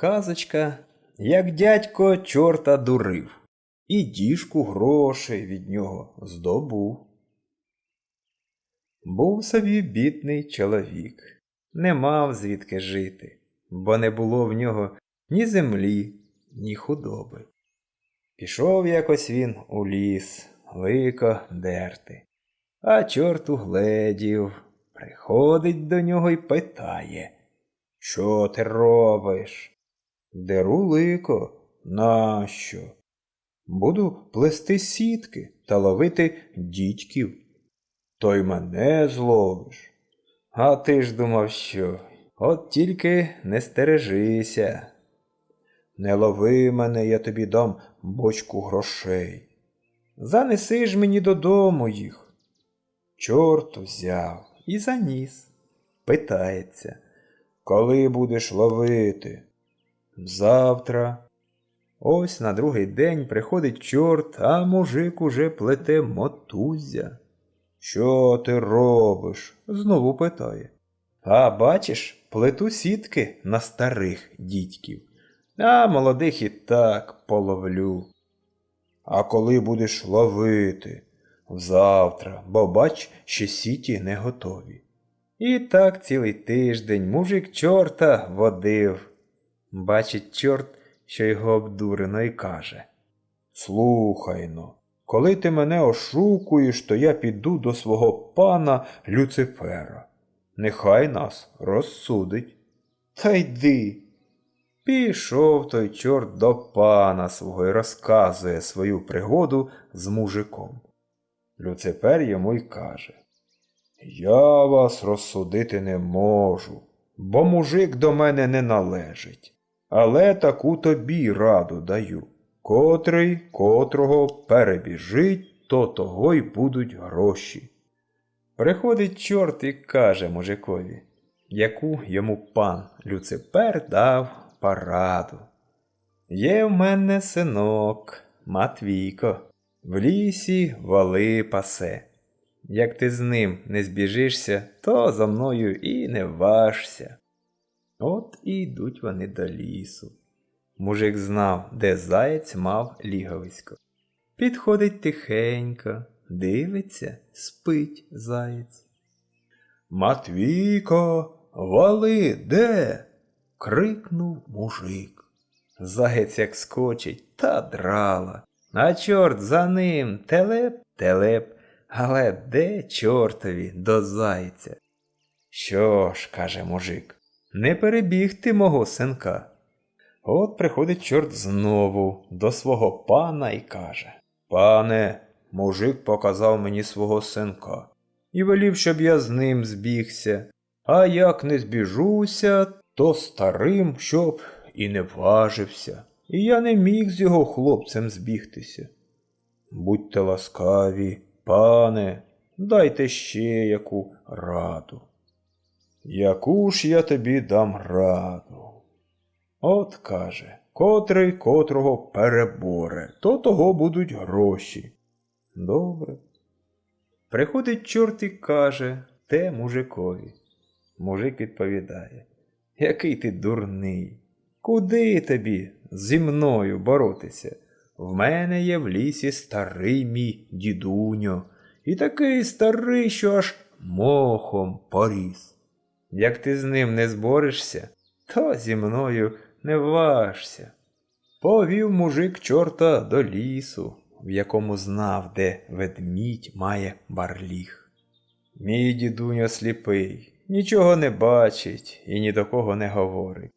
казочка, як дядько чорта дурив, і діжку грошей від нього здобув. Був собі бідний чоловік, не мав звідки жити, бо не було в нього ні землі, ні худоби. Пішов якось він у ліс, лико дерти, а чорт угледів, приходить до нього й питає, що ти робиш? Деру лико, нащо? Буду плести сітки та ловити дідьків. То й мене зловиш. А ти ж думав, що от тільки не стережися. Не лови мене, я тобі дам бочку грошей. Занеси ж мені додому їх. Чорт взяв і заніс. Питається, коли будеш ловити? Завтра. Ось на другий день приходить чорт, а мужик уже плете мотузя. Що ти робиш? знову питає. А бачиш, плету сітки на старих дідьків, а молодих і так половлю. А коли будеш ловити? Завтра, бо бач, ще сіті не готові. І так цілий тиждень мужик чорта водив. Бачить чорт, що його обдурено, і каже Слухай но, коли ти мене ошукуєш, то я піду до свого пана Люцифера. Нехай нас розсудить. Та йди. Пішов той чорт до пана свого і розказує свою пригоду з мужиком. Люцифер йому й каже Я вас розсудити не можу, бо мужик до мене не належить, але таку тобі раду даю. Котрий котрого перебіжить, то того й будуть гроші. Приходить чорт і каже мужикові, яку йому пан Люципер дав пораду. Є в мене синок, Матвійко, в лісі вали пасе. Як ти з ним не збіжишся, то за мною і не важся. От і йдуть вони до лісу. Мужик знав, де заєць мав ліговисько. Підходить тихенько, дивиться, спить заєць. Матвійко, вали де? крикнув мужик. Заєць як скочить та драла. А чорт за ним телеп, телеп, але де чортові до зайця? Що ж, каже мужик, не перебігти мого синка. От приходить чорт знову до свого пана і каже Пане, мужик показав мені свого синка і велів, щоб я з ним збігся. А як не збіжуся, то старим, щоб і не важився, і я не міг з його хлопцем збігтися. Будьте ласкаві, пане, дайте ще яку раду. Яку ж я тобі дам раду? От каже, котрий котрого переборе, то того будуть гроші. Добре. Приходить чорт і каже те мужикові. Мужик відповідає Який ти дурний? Куди тобі зі мною боротися? В мене є в лісі старий мій дідуньо, і такий старий, що аж мохом поріс. Як ти з ним не зборишся, то зі мною не важся. Повів мужик чорта до лісу, в якому знав, де ведмідь має барліг. Мій дідуньо сліпий, нічого не бачить і ні до кого не говорить.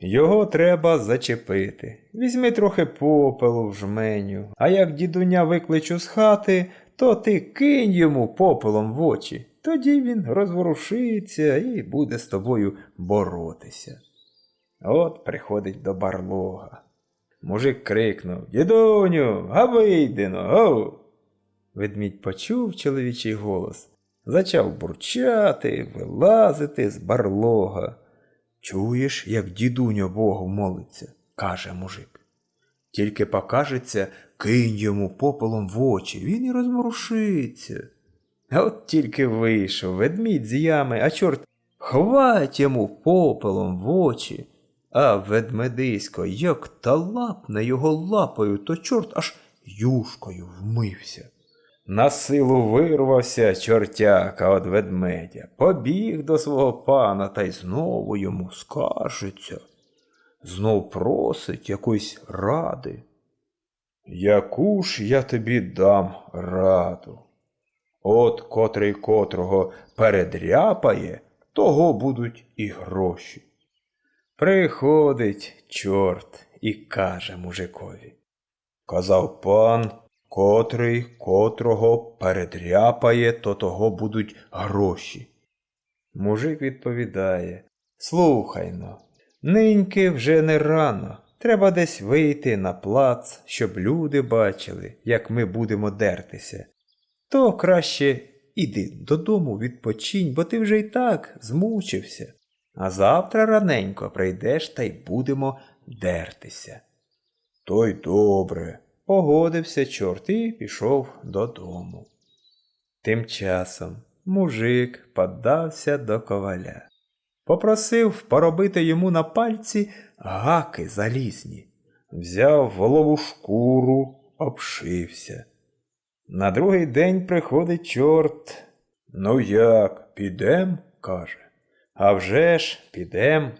Його треба зачепити. Візьми трохи попелу в жменю, а як дідуня викличу з хати, то ти кинь йому попелом в очі. Тоді він розворушиться і буде з тобою боротися. От приходить до барлога. Мужик крикнув Дідуню, га вийдено, гав. Ведмідь почув чоловічий голос, зачав бурчати, вилазити з барлога. Чуєш, як дідуньо Богу молиться, каже мужик. Тільки покажеться, кинь йому попелом в очі, він і розворушиться. От тільки вийшов ведмідь з ями, а чорт хвать йому попелом в очі. А ведмедисько, як та лапне його лапою, то чорт аж юшкою вмився. На силу вирвався чортяка від ведмедя, побіг до свого пана та й знову йому скаржиться. Знов просить якоїсь ради. Яку ж я тобі дам раду? От котрий котрого передряпає, того будуть і гроші. Приходить чорт і каже мужикові. Казав пан, котрий котрого передряпає, то того будуть гроші. Мужик відповідає Слухайно, ниньки вже не рано. Треба десь вийти на плац, щоб люди бачили, як ми будемо дертися. То краще іди додому відпочинь, бо ти вже й так змучився. А завтра раненько прийдеш та й будемо дертися. То й добре, погодився чорт і пішов додому. Тим часом мужик подався до коваля. Попросив поробити йому на пальці гаки залізні. Взяв волову шкуру, обшився. На другий день приходить чорт. Ну як, підем? каже. А вже ж, підем.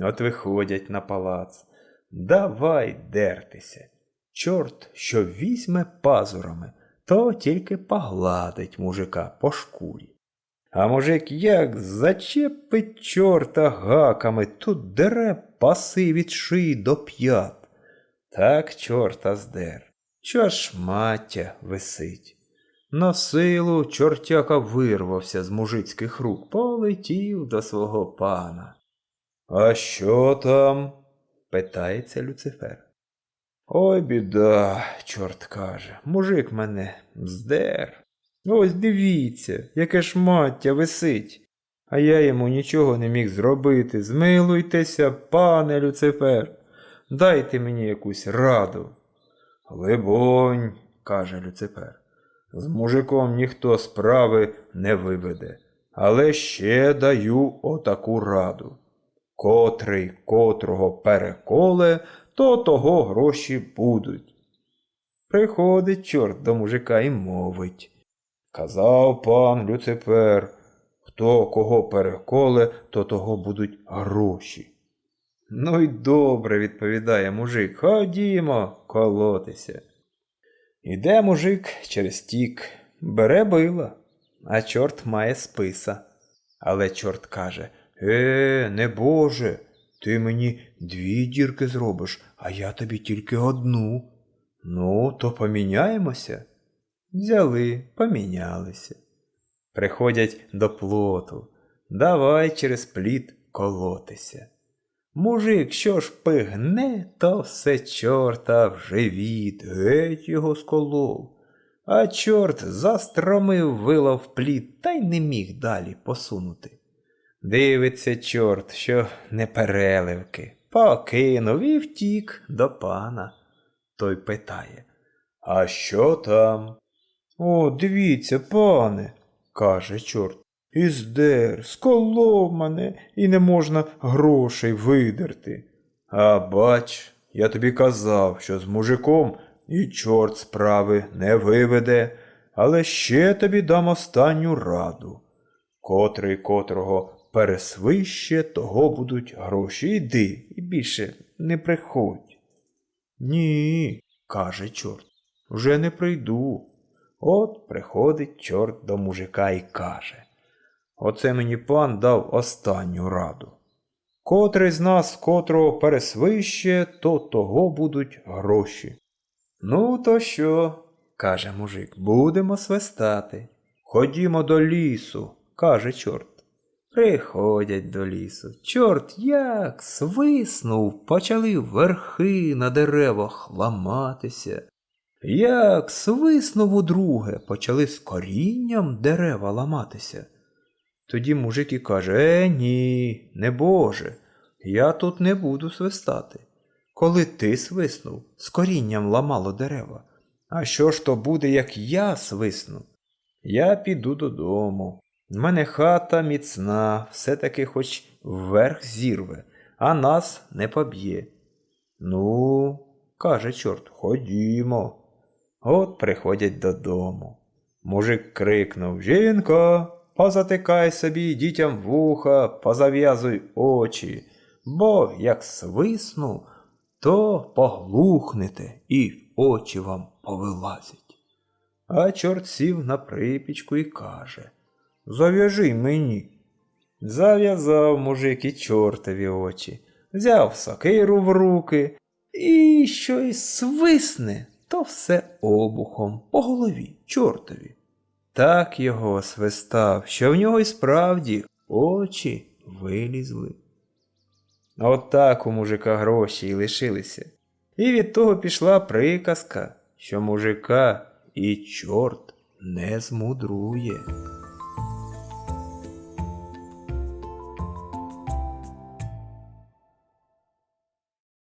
От виходять на палац. Давай дертися. Чорт, що візьме пазурами, то тільки погладить мужика по шкурі. А мужик як зачепить чорта гаками, тут дере паси від шиї до п'ят. Так чорта здер, що аж маття висить. На силу чортяка вирвався з мужицьких рук, полетів до свого пана. А що там? питається Люцифер. Ой, біда, чорт каже, мужик мене здер. Ось дивіться, яке шмаття висить. А я йому нічого не міг зробити. Змилуйтеся, пане Люцифер, дайте мені якусь раду. Либонь, каже Люцифер, з мужиком ніхто справи не виведе, але ще даю отаку раду. Котрий котрого переколе, то того гроші будуть. Приходить чорт до мужика і мовить. Казав пан Люцифер, хто кого переколе, то того будуть гроші. Ну й добре, відповідає мужик, ходімо колотися. Іде мужик через тік, бере била, а чорт має списа. Але чорт каже Е, не Боже, ти мені дві дірки зробиш, а я тобі тільки одну. Ну, то поміняємося. Взяли, помінялися. Приходять до плоту. Давай через пліт колотися. Мужик, що ж пигне, то все чорта в живіт, геть його сколов. А чорт застромив вила в пліт та й не міг далі посунути. Дивиться, чорт, що не переливки, покинув і втік до пана. Той питає А що там? О, дивіться, пане, каже чорт. Іздер, сколов мене і не можна грошей видерти. А бач, я тобі казав, що з мужиком і чорт справи не виведе, але ще тобі дам останню раду. Котрий котрого пересвище, того будуть гроші. Іди і більше не приходь. Ні, каже чорт, вже не прийду. От приходить чорт до мужика і каже. Оце мені пан дав останню раду. Котрий з нас, котрого пересвище, то того будуть гроші. Ну, то що? каже мужик, будемо свистати. Ходімо до лісу, каже чорт. Приходять до лісу. Чорт як свиснув, почали верхи на деревах ламатися. Як свиснув удруге, почали з корінням дерева ламатися. Тоді мужик і каже Е, ні, не Боже, я тут не буду свистати. Коли ти свиснув, з корінням ламало дерева. А що ж то буде, як я свисну? Я піду додому. В мене хата міцна, все-таки хоч вверх зірве, а нас не поб'є. Ну, каже чорт, ходімо. От приходять додому. Мужик крикнув Жінка, позатикай собі дітям вуха, позав'язуй очі, бо як свисну, то поглухнете і очі вам повилазять. А чорт сів на припічку і каже Зав'яжи мені. Зав'язав мужик і чортові очі, взяв сокиру в руки і що й свисне, то все обухом по голові чортові. Так його свистав, що в нього й справді очі вилізли. Отак у мужика гроші й лишилися. І від того пішла приказка, що мужика і чорт не змудрує.